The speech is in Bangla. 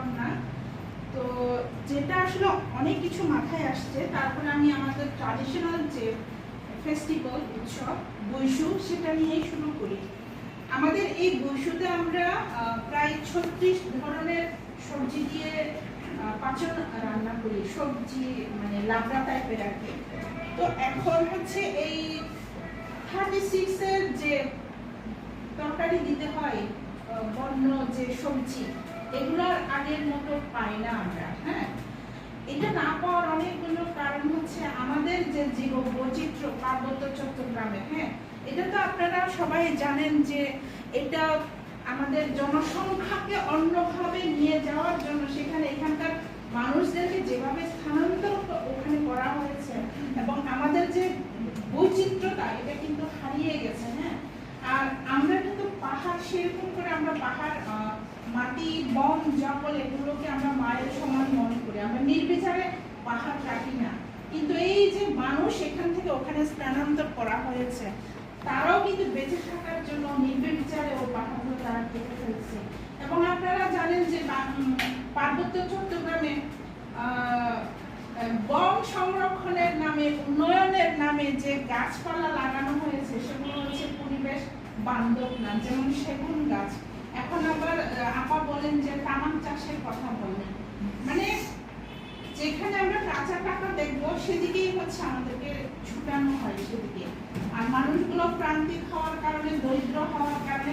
ব্যাপার না। তো যেটা আসলে অনেক কিছু মাথায় আসছে, তারপরে আমি আমাদের ট্রাডিশনাল যে ফেস্টিভ্যাল উৎসব, বৈশু, সেটা নিয়েই শুরু করি। আমাদের এই বৈশুতে আমরা প্রায় ছত্রিশ ধরনের সবজি দিয়ে পাচন রান্না করি, সবজি মানে লাবড়া টাইপের আর কি। তো এখন হচ্ছে এই থার্টি সিক্সের যে তরকারি দিতে হয় বন্য যে সবজি এগুলোর আগের মতো পাই না আমরা হ্যাঁ? এটা না পাওয়ার অনেকগুলো কারণ হচ্ছে আমাদের যে জীব বৈচিত্র্য পার্বত্য চট্টগ্রামে হ্যাঁ? এটা তো আপনারা সবাই জানেন যে এটা আমাদের জনসংখ্যাকে অন্যভাবে নিয়ে যাওয়ার জন্য সেখানে এখানকার মানুষদেরকে যেভাবে স্থানান্তর ওখানে করা হয়েছে এবং আমাদের যে বৈচিত্র্যতা এটা কিন্তু হারিয়ে গেছে হ্যাঁ? আর আমরা কিন্তু পাহাড়, সেরকম করে আমরা পাহাড় মাটি, বন জঙ্গল এগুলোকে আমরা মায়ের সমান মনে করি। আমরা নির্বিচারে পাহাড় কাটি না। কিন্তু এই যে মানুষ এখান থেকে ওখানে স্থানান্তর করা হয়েছে, তারাও কিন্তু বেঁচে থাকার জন্য নির্বিচারে ও পাহাড়গুলো তারা কেটে ফেলছে। এবং আপনারা জানেন যে পার্বত্য চট্টগ্রামে বন সংরক্ষণের নামে, উন্নয়নের নামে যে গাছপালা লাগানো হয়েছে, সেগুলো হচ্ছে পরিবেশ বান্ধব না, যেমন সেগুন গাছ। এখন আবার আপা বলেন যে তামাক চাষের কথা বলেন। মানে যেখানে আমরা কাঁচা টাকা দেখব, সেদিকেই হচ্ছে আমাদেরকে ছুটানো হয়, সেদিকে। আর মানুষগুলো প্রান্তিক হওয়ার কারণে, দরিদ্র হওয়ার কারণে